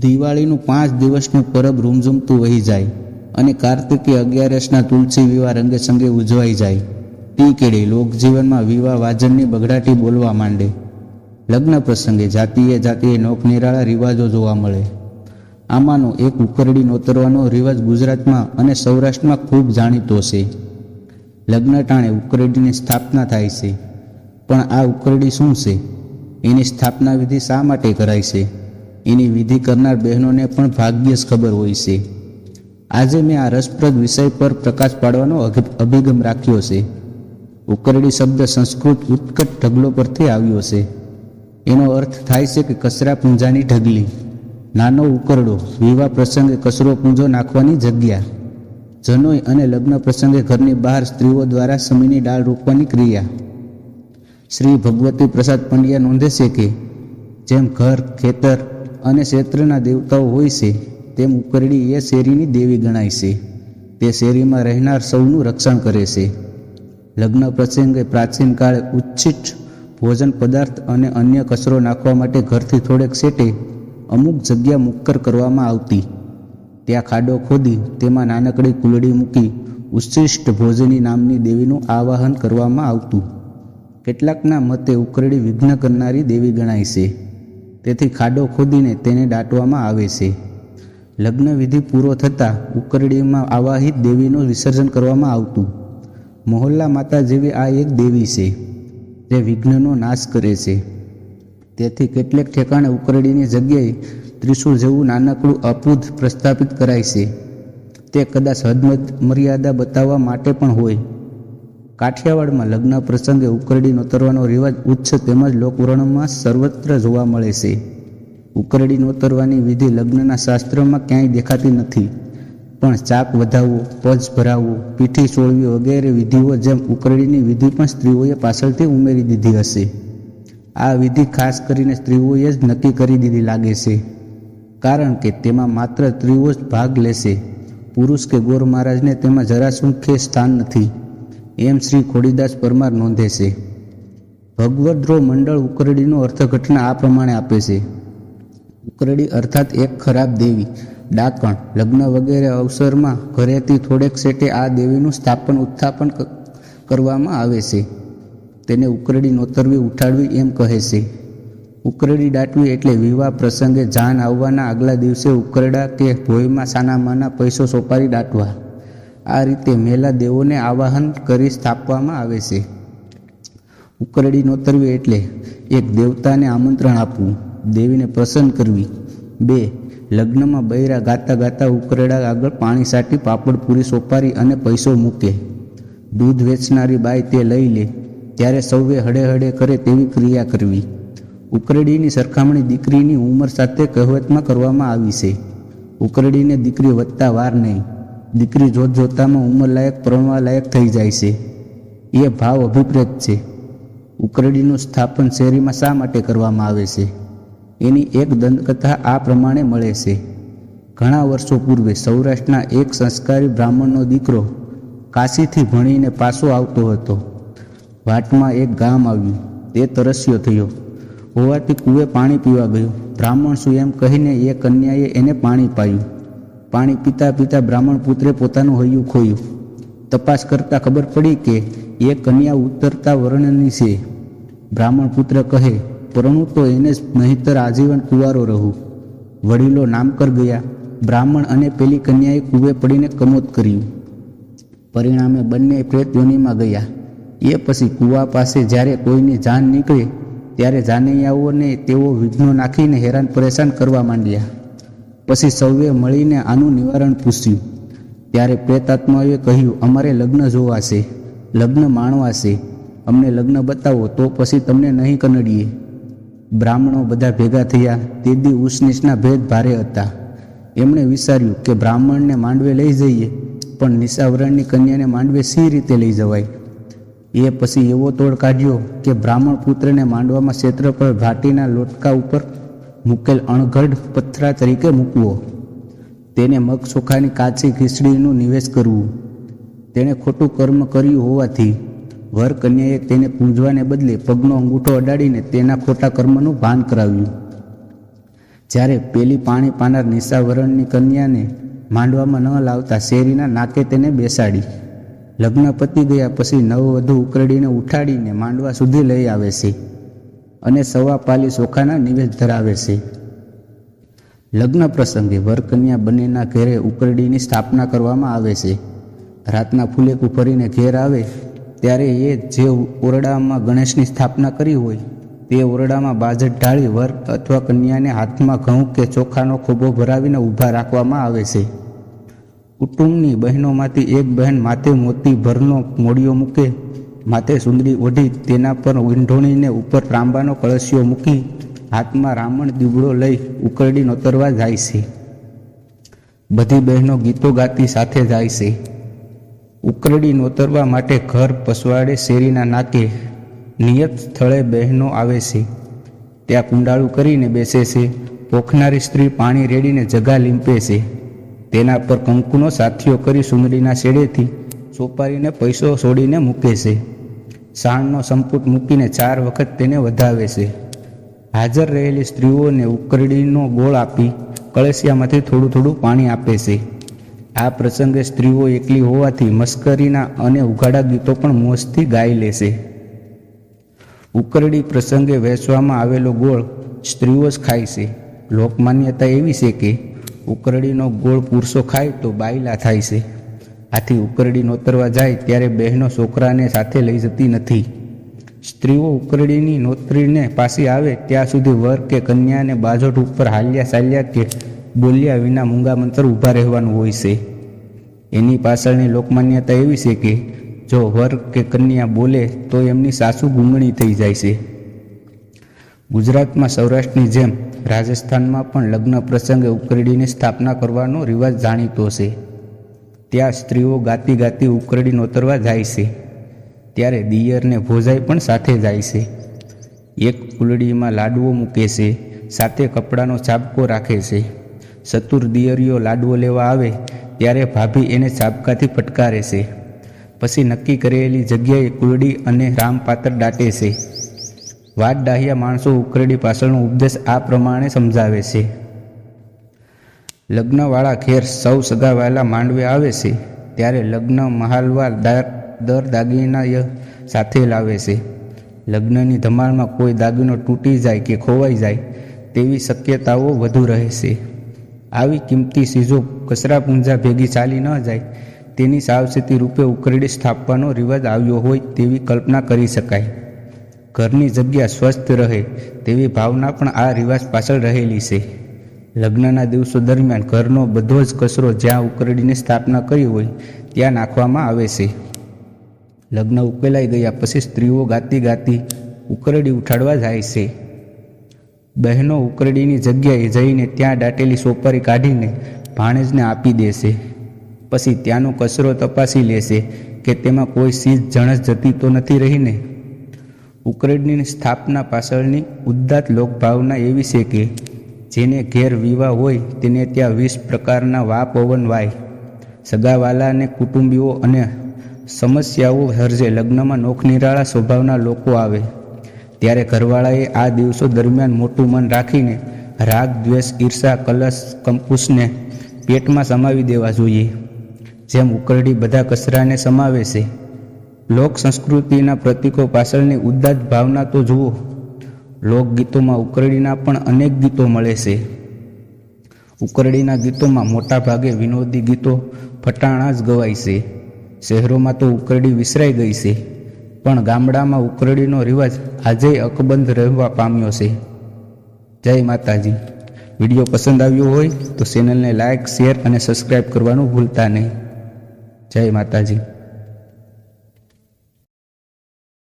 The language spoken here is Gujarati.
દિવાળીનું પાંચ દિવસનું પરબ રૂમઝૂમતું વહી જાય અને કાર્તિકી અગિયારસના તુલસી વિવાહ રંગે સંગે ઉજવાઈ જાય. તે કેળે લોકજીવનમાં વિવાહ વાજનની બગડાટી બોલવા માંડે. લગ્ન પ્રસંગે જાતીય જાતીય નોકનિરાળા રિવાજો જોવા મળે. આમાંનો એક ઉકરડી નોતરવાનો રિવાજ ગુજરાતમાં અને સૌરાષ્ટ્રમાં ખૂબ જાણીતો છે. લગ્ન ટાણે ઉકરડીની સ્થાપના થાય છે. પણ આ ઉકરડી શું છે? એની સ્થાપના વિધિ શા માટે કરાય છે? એની વિધિ કરનાર બહેનોને પણ ભાગ્યે જ ખબર હોય છે. આજે મેં આ રસપ્રદ વિષય પર પ્રકાશ પાડવાનો અભિગમ રાખ્યો છે. ઉકરડી શબ્દ સંસ્કૃત ઉત્કટ ઢગલો પરથી આવ્યો છે. એનો અર્થ થાય છે કે કચરા પૂંજાની ઢગલી. નાનો ઉકરડો, વિવાહ પ્રસંગે કચરો પૂંજો નાખવાની જગ્યા. જનોઈ અને લગ્ન પ્રસંગે ઘરની બહાર સ્ત્રીઓ દ્વારા સમયની ડાળ રોપવાની ક્રિયા. શ્રી ભગવતી પ્રસાદ પંડ્યા નોંધે છે કે, જેમ ઘર, ખેતર અને ક્ષેત્રના દેવતાઓ હોય છે, તેમ ઉકરડી એ શેરીની દેવી ગણાય છે. તે શેરીમાં રહેનાર સૌનું રક્ષણ કરે છે. લગ્ન પ્રસંગે પ્રાચીન કાળે ઉચ્છિષ્ટ ભોજન પદાર્થ અને અન્ય કચરો નાખવા માટે ઘરથી થોડેક સેટે અમુક જગ્યા મુક્કર કરવામાં આવતી. ત્યાં ખાડો ખોદી, તેમાં નાનકડી કુલડી મૂકી ઉચ્છિષ્ટ ભોજની નામની દેવીનું આવાહન કરવામાં આવતું. કેટલાકના મતે ઉકરડી વિઘ્ન કરનારી દેવી ગણાય છે. તેથી ખાડો ખોદીને તેને દાટવામાં આવે છે. લગ્ન વિધિ પૂરો થતાં ઉકરડીમાં આવાહિત દેવીનું વિસર્જન કરવામાં આવતું. મોહલ્લા માતા જેવી આ એક દેવી છે, જે વિઘ્નનો નાશ કરે છે. તેથી કેટલેક ઠેકાણે ઉકરડીની જગ્યાએ ત્રિશુળ જેવું નાનકડું અપુધ પ્રસ્થાપિત કરાય છે. તે કદાચ હદ મર્યાદા બતાવવા માટે પણ હોય. કાઠિયાવાડમાં લગ્ન પ્રસંગે ઉકરડી નોતરવાનો રિવાજ ઉચ્ચ તેમજ લોકવર્ણમાં સર્વત્ર જોવા મળે છે. ઉકરડી નોતરવાની વિધિ લગ્નના શાસ્ત્રમાં ક્યાંય દેખાતી નથી. પણ ચાક વધાવવો પજ ભરાવવો, પીઠી સોળવી વગેરે વિધિઓ જેમ ઉકરડીની વિધિ પણ સ્ત્રીઓએ પાછળથી ઉમેરી દીધી હશે. આ વિધિ ખાસ કરીને સ્ત્રીઓએ જ નક્કી કરી દીધી લાગે છે. કારણ કે તેમાં માત્ર સ્ત્રીઓ જ ભાગ લેશે. પુરુષ કે ગોર મહારાજને તેમાં જરા સુખે સ્થાન નથી. એમ શ્રી ખોડીદાસ પરમાર નોંધે છે. ભગવદ્રો મંડળ ઉકરડીનું અર્થઘટન આ પ્રમાણે આપે છે. ઉકરડી અર્થાત એક ખરાબ દેવી, ડાકણ, લગ્ન વગેરે અવસરમાં ઘરેથી થોડેક સેટે આ દેવીનું સ્થાપન ઉત્થાપન કરવામાં આવે છે. તેને ઉકરડી નોતરવી ઉઠાડવી એમ કહે છે. ઉકરડી દાટવી એટલે વિવાહ પ્રસંગે જાન આવવાના આગલા દિવસે ઉકરડા કે ભોયમાં સાનામાના પૈસો સોપારી દાટવા. આ રીતે મેલા દેવોને આવાહન કરી સ્થાપવામાં આવે છે. ઉકરડી નોતરવી એટલે એક દેવતાને આમંત્રણ આપવું, દેવીને પ્રસન્ન કરવી. બે, લગ્નમાં બૈરા ગાતા ગાતા ઉકરડા આગળ પાણી સાટી પાપડ પૂરી સોપારી અને પૈસો મૂકે. દૂધ વેચનારી બાઈ તે લઈ લે, ત્યારે સૌએ હડે હડે કરે તેવી ક્રિયા કરવી. ઉકરડીની સરખામણી દીકરીની ઉંમર સાથે કહેવતમાં કરવામાં આવી છે. ઉકરડીને દીકરી વધતા વાર નહીં. દીકરી જોત જોતામાં ઉંમરલાયક પરણવા લાયક થઈ જાય છે. એ ભાવ અભિપ્રેત છે. ઉકરડીનું સ્થાપન શેરીમાં શા માટે કરવામાં આવે છે? એની એક દંતકથા આ પ્રમાણે મળે છે. ઘણા વર્ષો પૂર્વે સૌરાષ્ટ્રના એક સંસ્કારી બ્રાહ્મણનો દીકરો કાશીથી ભણીને પાછો આવતો હતો. વાટમાં એક ગામ આવ્યું. તે તરસ્યો થયો. હોવાથી કૂએ પાણી પીવા ગયો. બ્રાહ્મણ શું એમ કહીને એ કન્યાએ એને પાણી પાયું. પાણી પીતા પીતા બ્રાહ્મણ પુત્રે પોતાનું હૈયું ખોયું. તપાસ કરતાં ખબર પડી કે એ કન્યા ઉતરતા વર્ણની છે. બ્રાહ્મણ પુત્ર કહે, પરણું તો એને નહીતર આજીવન કુવારો રહું. વડીલો નામકર ગયા. બ્રાહ્મણ અને પેલી કન્યાએ કૂવે પડીને કમોત કર્યું. પરિણામે બંને પ્રેત યોનિમાં ગયા. એ પછી કૂવા પાસે જ્યારે કોઈની જાન નીકળે, ત્યારે જાનૈયાઓને તેઓ વિઘ્નો નાખીને હેરાન પરેશાન કરવા માંડ્યા. પછી સૌએ મળીને આનું નિવારણ પૂછ્યું. ત્યારે પ્રેતાત્માએ કહ્યું, અમારે લગ્ન જોવા છે, લગ્ન માણવા છે. અમને લગ્ન બતાવો, તો પછી તમને નહીં કનડીએ. બ્રાહ્મણો બધા ભેગા થયા. તે દી ઉસનીચના ભેદ ભારે હતા. એમણે વિચાર્યું કે બ્રાહ્મણને માંડવે લઈ જઈએ, પણ નિશાવરણની કન્યાને માંડવે સી રીતે લઈ જવાય? એ પછી એવો તોડ કાઢ્યો કે બ્રાહ્મણ પુત્રને માંડવામાં ક્ષેત્ર પર ઘાટીના લોટકા ઉપર મૂકેલ અણઘડ પથરા તરીકે મૂકવો. તેને મગ ચોખાની કાચી ખીચડીનું નિવેશ કરવું. તેણે ખોટું કર્મ કર્યું હોવાથી, વર કન્યાએ તેને પૂંજવાને બદલે પગનો અંગૂઠો અડાડીને તેના ખોટા કર્મનું ભાન કરાવ્યું. જ્યારે પેલી પાણી પાનાર નિશાવરણની કન્યાને માંડવામાં ન લાવતા શેરીના નાકે તેને બેસાડી. લગ્ન પતી ગયા પછી નવવધુ ઉકરડીને ઉઠાડીને માંડવા સુધી લઈ આવે છે. અને સવા પાલી ચોખાના નિવેદ ધરાવે છે. લગ્ન પ્રસંગે વરકન્યા બંનેના ઘેરે ઉકરડીની સ્થાપના કરવામાં આવે છે. રાતના ફૂલેકું ફરીને ઘેર આવે, ત્યારે એ જે ઓરડામાં ગણેશની સ્થાપના કરી હોય, તે ઓરડામાં બાજટ ઢાળી વર અથવા કન્યાને હાથમાં ઘઉં કે ચોખાનો ખોબો ભરાવીને ઊભા રાખવામાં આવે છે. કુટુંબની બહેનોમાંથી એક બહેન માથે મોતી ભરનો મોડિયો મૂકે માથે સુંદરી ઓઢી તેના પર વીંઢોણીને ઉપર ત્રાંબાનો કળશિયો મૂકી હાથમાં રામણ દીવડો લઈ ઉકરડી નોતરવા જાય છે. બધી બહેનો ગીતો ગાતી સાથે જાય છે. ઉકરડી નોતરવા માટે ઘર પસવાડે શેરીના નાકે નિયત સ્થળે બહેનો આવે છે. ત્યાં કુંડાળું કરીને બેસે છે. પોખનારી સ્ત્રી પાણી રેડીને જગા લીંપે છે. તેના પર કંકુનો સાથીઓ કરી સુંદરીના શેડેથી સોપારીને પૈસો છોડીને મૂકે છે. સાણનો સંપુટ મૂકીને ચાર વખત તેને વધાવે છે. હાજર રહેલી સ્ત્રીઓને ઉકરડીનો ગોળ આપી કળશિયામાંથી થોડું થોડું પાણી આપે છે. આ પ્રસંગે સ્ત્રીઓ એકલી હોવાથી મસ્કરીના અને ઉઘાડા ગીતો પણ મોજથી ગાઈ લેશે ઉકરડી પ્રસંગે વહેંચવામાં આવેલો ગોળ સ્ત્રીઓ જ ખાય છે. લોકમાન્યતા એવી છે કે ઉકરડીનો ગોળ પુરુષો ખાય તો બાયલા થાય છે. આથી ઉકરડી નોતરવા જાય ત્યારે બહેનો છોકરાને સાથે લઈ જતી નથી. સ્ત્રીઓ ઉકરડીની નોતરીને પાસી આવે ત્યાં સુધી વર કે કન્યાને બાજોટ ઉપર હાલ્યા ચાલ્યા કે બોલ્યા વિના મૂંગા મંતર ઊભા રહેવાનું હોય છે. એની પાછળની લોકમાન્યતા એવી છે કે જો વર કે કન્યા બોલે તો એમની સાસુ ગુંગણી થઈ જાય છે. ગુજરાતમાં સૌરાષ્ટ્રની જેમ રાજસ્થાનમાં પણ લગ્ન પ્રસંગે ઉકરડીની સ્થાપના કરવાનો રિવાજ જાણીતો છે. ત્યાં સ્ત્રીઓ ગાતી ગાતી ઉકરડી નોતરવા જાય છે. ત્યારે દિયરને ભોજાઈ પણ સાથે જાય છે. એક ફૂલડીમાં લાડવો મૂકે છે, સાથે કપડાનો ચાબકો રાખે છે. ચતુર દિયરીઓ લાડવો લેવા આવે, ત્યારે ભાભી એને ચાબકાથી ફટકારે છે. પછી નક્કી કરેલી જગ્યાએ કુલડી અને રામપાત્ર દાટે છે. વાત ડાહ્યા માણસો ઉકરડી પાછળનો ઉપદેશ આ પ્રમાણે સમજાવે છે. લગ્નવાળા ઘેર સૌ સગાવાલા માંડવે આવે છે, ત્યારે લગ્ન મહાલવા દર દાગીના સાથે લાવે છે. લગ્નની ધમાલમાં કોઈ દાગીનો તૂટી જાય કે ખોવાઈ જાય તેવી શક્યતાઓ વધુ રહે છે. આવી કિંમતી ચીજો કચરા પૂંજા ભેગી ચાલી ન જાય, તેની સાવચેતી રૂપે ઉકરડી સ્થાપવાનો રિવાજ આવ્યો હોય તેવી કલ્પના કરી શકાય. ઘરની જગ્યા સ્વસ્થ રહે તેવી ભાવના પણ આ રિવાજ પાછળ રહેલી છે. લગ્નના દિવસો દરમિયાન ઘરનો બધો જ કચરો જ્યાં ઉકરડીની સ્થાપના કરી હોય, ત્યાં નાખવામાં આવે છે. લગ્ન ઉકેલાઈ ગયા પછી સ્ત્રીઓ ગાતી ગાતી ઉકરડી ઉઠાડવા જાય છે. બહેનો ઉકરડીની જગ્યાએ જઈને ત્યાં દાટેલી સોપારી કાઢીને ભાણેજને આપી દેશે પછી ત્યાંનો કચરો તપાસી લેશે કે તેમાં કોઈ સીજ જણસ જતી તો નથી રહીને. ઉકરડીની સ્થાપના પાછળની ઉદ્દાત લોકભાવના એવી છે કે જેને ઘેર વિવાહ હોય તેને ત્યાં વીસ પ્રકારના વાપ પવન વાય. સગાવાલા અને કુટુંબીઓ અને સમસ્યાઓ સર્જે લગ્નમાં નોખનિરાળા સ્વભાવના લોકો આવે. ત્યારે ઘરવાળાએ આ દિવસો દરમિયાન મોટું મન રાખીને રાગ, દ્વેષ, ઈર્ષા, કલશ કંપુસને પેટમાં સમાવી દેવા જોઈએ. જેમ ઉકરડી બધા કચરાને સમાવે છે. લોક સંસ્કૃતિના પ્રતીકો પાછળની ઉદ્દાત ભાવના તો જુઓ. લોકગીતોમાં ઉકરડીના પણ અનેક ગીતો મળે છે. ઉકરડીના ગીતોમાં મોટા ભાગે વિનોદી ગીતો ફટાણા જ ગવાય છે. શહેરોમાં તો ઉકરડી વિસરાઈ ગઈ છે. પણ ગામડામાં ઉકરડીનો રિવાજ આજે અકબંધ રહેવા પામ્યો છે. જય માતાજી. વીડિયો પસંદ આવ્યો હોય તો ચેનલને લાઇક શેર અને સબસ્ક્રાઈબ કરવાનું ભૂલતા નહીં. જય માતાજી.